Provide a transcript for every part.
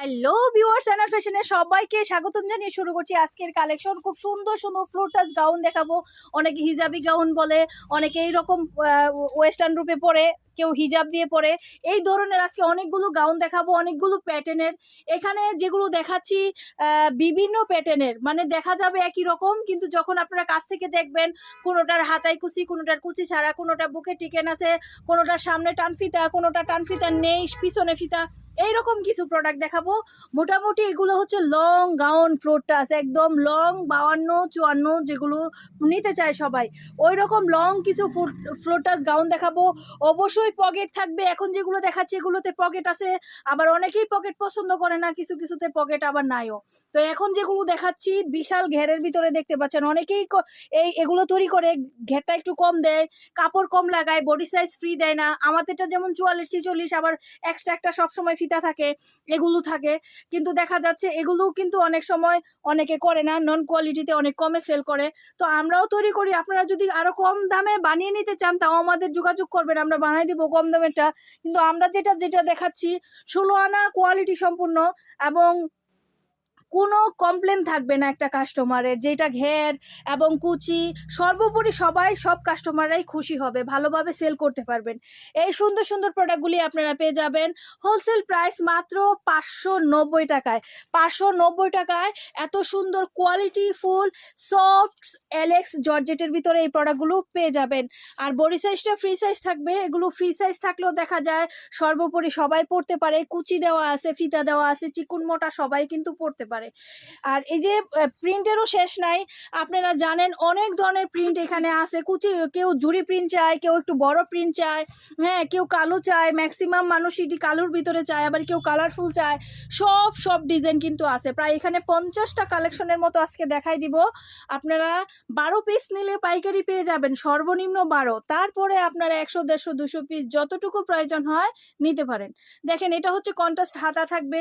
Hello viewers অ্যানার ফ্যাশনে সবাইকে স্বাগতম জানিয়ে শুরু করছি আজকের কালেকশন খুব সুন্দর সুন্দর ফ্লোটাস গাউন দেখাবো। অনেকে হিজাবি গাউন বলে, অনেকে এইরকম ওয়েস্টার্ন রূপে পরে, কেউ হিজাব দিয়ে পরে। এই ধরনের আজকে অনেকগুলো গাউন দেখাবো, অনেকগুলো প্যাটার্নের এখানে যেগুলো দেখাচ্ছি বিভিন্ন প্যাটার্নের মানে দেখা যাবে একই রকম, কিন্তু যখন আপনারা কাছ থেকে দেখবেন, কোনোটার হাতাই কুচি, কোনোটার কুচি ছাড়া, কোনোটা বুকে টিকেন আছে কোনোটার সামনে টান ফিতা, কোনোটা টান ফিতা নেই, পিছনে ফিতা এইরকম কিছু প্রোডাক্ট দেখাবো। মোটামুটি এগুলো হচ্ছে লং গাউন ফ্লোরটাস একদম লং বাউান্ন, চুয়ান্ন যেগুলো নিতে চায় সবাই। ওই রকম লং কিছু ফ্লোরটাস গাউন দেখাবো। অবশ্যই পকেট থাকবে। এখন যেগুলো দেখাচ্ছি, এগুলোতে পকেট আছে। আবার অনেকেই পকেট পছন্দ করে না, কিছু কিছুতে পকেট আবার নাইও। তো এখন যেগুলো দেখাচ্ছি, বিশাল ঘেরের ভিতরে দেখতে পাচ্ছেন। অনেকেই এই এগুলো তৈরি করে ঘেরটা একটু কম দেয়, কাপড় কম লাগায় বডি সাইজ ফ্রি দেয় না। আমাদেরটা যেমন চুয়াল্লিশ, ছিচল্লিশ, আবার এক্সট্রা একটা সবসময় ফিতা থাকে, এগুলো থাকে। কিন্তু দেখা যাচ্ছে এগুলো কিন্তু অনেক সময় অনেকে করে না নন কোয়ালিটিতে অনেক কমে সেল করে। তো আমরাও তৈরি করি। আপনারা যদি আরও কম দামে বানিয়ে নিতে চান, তাও আমাদের যোগাযোগ করবেন। আমরা বানিয়ে দিব কম দামেরটা। কিন্তু আমরা যেটা যেটা দেখাচ্ছি, ষোলো আনা কোয়ালিটি সম্পূর্ণ এবং কোনো কমপ্লেন থাকবে না একটা কাস্টমারের যেটা ঘের এবং কুচি, সর্বোপরি সবাই, সব কাস্টমাররাই খুশি হবে, ভালোভাবে সেল করতে পারবেন। এই সুন্দর সুন্দর প্রোডাক্টগুলি আপনারা পেয়ে যাবেন। হোলসেল প্রাইস মাত্র পাঁচশো নব্বই টাকায়। পাঁচশো নব্বই টাকায় এত সুন্দর কোয়ালিটি ফুল সফট অ্যালেক্স জর্জেটের ভিতরে এই প্রোডাক্টগুলো পেয়ে যাবেন। আর বডি সাইজটা ফ্রি সাইজ থাকবে, এগুলো ফ্রি সাইজ থাকলেও দেখা যায় সর্বোপরি সবাই পড়তে পারে। কুচি দেওয়া আছে, ফিতা দেওয়া আছে চিকুন মোটা সবাই কিন্তু পড়তে পারে। আর এই যে প্রিন্টেরও শেষ নাই। আপনারা জানেন অনেক ধরনের প্রিন্ট এখানে আছে। কুচি, কেউ জুড়ি প্রিন্ট চায়, কেউ একটু বড় প্রিন্ট চায় হ্যাঁ কেউ কালো চায় ম্যাক্সিমাম মানুষ এটি কালোর ভিতরে চায়, আবার কেউ কালারফুল চায়। সব সব ডিজাইন কিন্তু আছে। প্রায় এখানে পঞ্চাশটা কালেকশনের মতো আজকে দেখাই দিব। আপনারা বারো পিস নিলে পাইকারি পেয়ে যাবেন, সর্বনিম্ন বারো। তারপরে আপনারা একশো, দেড়শো, দুশো পিস যতটুকু প্রয়োজন হয় নিতে পারেন। দেখেন, এটা হচ্ছে কন্ট্রাস্ট হাতা থাকবে।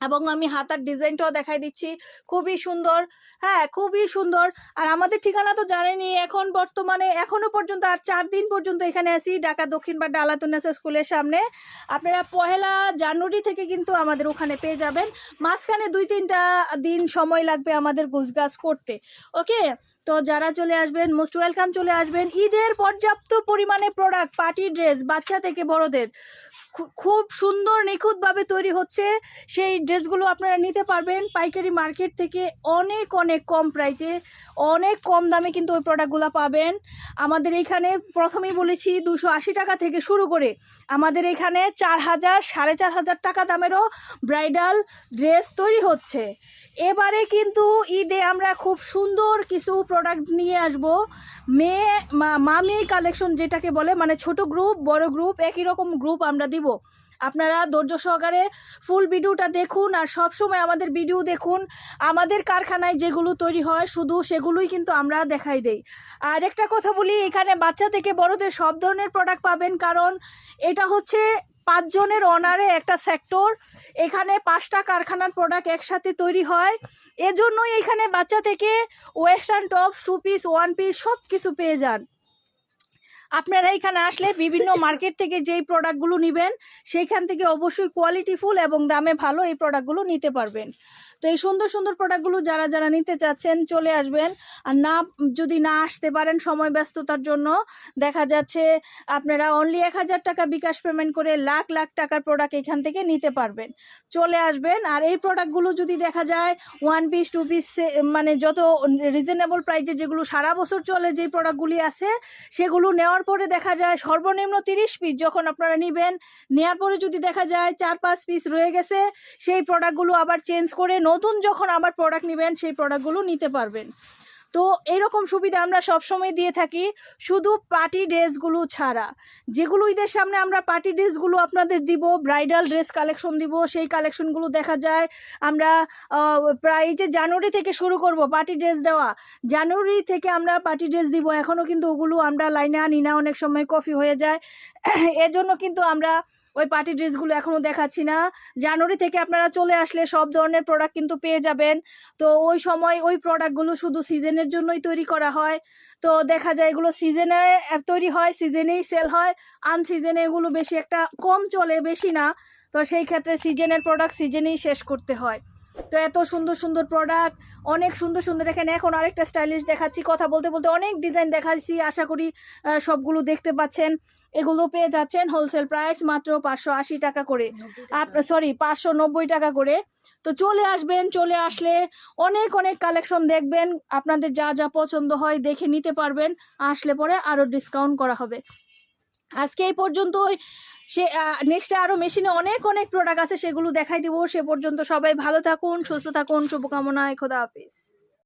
এবং আমি হাতার ডিজাইনটাও দেখাই দিচ্ছি। খুবই সুন্দর হ্যাঁ খুবই সুন্দর। আর আমাদের ঠিকানা তো জানেনই, এখন বর্তমানে, এখনও পর্যন্ত আর চার দিন পর্যন্ত এখানে আছি, ঢাকা দক্ষিণ বা ডালাতুন্নাসা স্কুলের সামনে। আপনারা পহেলা জানুয়ারি থেকে কিন্তু আমাদের ওখানে পেয়ে যাবেন। মাঝখানে দুই তিনটা দিন সময় লাগবে আমাদের গুছগাছ করতে, ওকে? তো যারা চলে আসবেন মোস্ট ওয়েলকাম চলে আসবেন। ঈদের পর্যাপ্ত পরিমাণে প্রোডাক্ট পার্টি ড্রেস বাচ্চা থেকে বড়দের। খুব সুন্দর, নিখুঁতভাবে তৈরি হচ্ছে। সেই ড্রেসগুলো আপনারা নিতে পারবেন পাইকারি মার্কেট থেকে অনেক অনেক কম প্রাইসে অনেক কম দামে কিন্তু ওই প্রোডাক্টগুলো পাবেন। আমাদের এইখানে প্রথমেই বলেছি দুশো টাকা থেকে শুরু করে আমাদের এখানে চার হাজার, সাড়ে চার হাজার টাকা দামেরও ব্রাইডাল ড্রেস তৈরি হচ্ছে। এবারে কিন্তু ঈদে আমরা খুব সুন্দর কিছু প্রোডাক্ট নিয়ে আসব। মেয়ে মা- মা মেয়ে কালেকশন যেটাকে বলে মানে ছোট গ্রুপ বড় গ্রুপ একই রকম গ্রুপ আমরা দিব। আপনারা ধৈর্য সহকারে ফুল ভিডিওটা দেখুন আর সব সময় আমাদের ভিডিও দেখুন। আমাদের কারখানায় যেগুলো তৈরি হয়, শুধু সেগুলোই কিন্তু আমরা দেখাই দেই। আর একটা কথা বলি, এখানে বাচ্চা থেকে বড়দের সব ধরনের প্রোডাক্ট পাবেন, কারণ এটা হচ্ছে পাঁচজনের অনারে একটা সেক্টর এখানে পাঁচটা কারখানার প্রোডাক্ট একসাথে তৈরি হয়। এজন্যই এখানে বাচ্চা থেকে western top two piece one piece সব কিছু পেয়ে যান। আপনারা এখানে আসলে বিভিন্ন মার্কেট থেকে যেই প্রোডাক্টগুলো নেবেন, সেইখান থেকে অবশ্যই কোয়ালিটিফুল এবং দামে ভালো এই প্রোডাক্টগুলো নিতে পারবেন। তো এই সুন্দর সুন্দর প্রোডাক্টগুলো যারা যারা নিতে চাচ্ছেন, চলে আসবেন। আর না, যদি না আসতে পারেন সময় ব্যস্ততার জন্য, দেখা যাচ্ছে আপনারা অনলি এক হাজার টাকা বিকাশ পেমেন্ট করে লাখ লাখ টাকার প্রোডাক্ট এখান থেকে নিতে পারবেন। চলে আসবেন, আর এই প্রোডাক্টগুলো যদি দেখা যায় ওয়ান পিস টু পিস মানে যত রিজনেবল প্রাইসে যেগুলো সারা বছর চলে যেই প্রোডাক্টগুলি আছে, সেগুলো নেওয়ার পরে দেখা যায় সর্বনিম্ন তিরিশ পিস যখন আপনারা নেবেন নেওয়ার পরে যদি দেখা যায় চার, পাঁচ পিস রয়ে গেছে, সেই প্রোডাক্টগুলো আবার চেঞ্জ করে নতুন যখন আবার প্রোডাক্ট নেবেন, সেই প্রোডাক্টগুলো নিতে পারবেন। তো এরকম সুবিধা আমরা সবসময় দিয়ে থাকি শুধু পার্টি ড্রেসগুলো ছাড়া। যেগুলো ঈদের সামনে আমরা পার্টি ড্রেসগুলো আপনাদের দিব ব্রাইডাল ড্রেস কালেকশন দিব, সেই কালেকশনগুলো দেখা যায়। আমরা প্রায় যে জানুয়ারি থেকে শুরু করব পার্টি ড্রেস দেওয়া, জানুয়ারি থেকে আমরা পার্টি ড্রেস দিব। এখনও কিন্তু ওগুলো আমরা লাইনে আনি না, অনেক সময় কফি হয়ে যায়। এজন্য কিন্তু আমরা ওই পার্টি ড্রেসগুলো এখনও দেখাচ্ছি না। জানুয়ারি থেকে আপনারা চলে আসলে সব ধরনের প্রোডাক্ট কিন্তু পেয়ে যাবেন। তো ওই সময় ওই প্রোডাক্টগুলো শুধু সিজনের জন্যই তৈরি করা হয়। তো দেখা যায় এগুলো সিজনে তৈরি হয় সিজনেই সেল হয়। আনসিজনে এগুলো বেশি একটা কম চলে, বেশি না। তো সেই ক্ষেত্রে সিজনের প্রোডাক্ট সিজনেই শেষ করতে হয়। তো এত সুন্দর সুন্দর প্রোডাক্ট অনেক সুন্দর সুন্দর। এখানে এখন আরেকটা স্টাইলিশ দেখাচ্ছি। কথা বলতে বলতে অনেক ডিজাইন দেখাচ্ছি আশা করি সবগুলো দেখতে পাচ্ছেন। এগুলো পেয়ে যাচ্ছেন হোলসেল প্রাইস মাত্র পাঁচশো আশি টাকা করে। আপ সরি পাঁচশো নব্বই টাকা করে। তো চলে আসবেন চলে আসলে অনেক অনেক কালেকশন দেখবেন। আপনাদের যা যা পছন্দ হয় দেখে নিতে পারবেন। আসলে পরে আরও ডিসকাউন্ট করা হবে। আজকে এই পর্যন্তই। সে নেক্সটে আরও মেশিনে অনেক অনেক প্রোডাক্ট আছে সেগুলো দেখাই দিব। সে পর্যন্ত সবাই ভালো থাকুন সুস্থ থাকুন শুভকামনায় খোদা হাফিজ।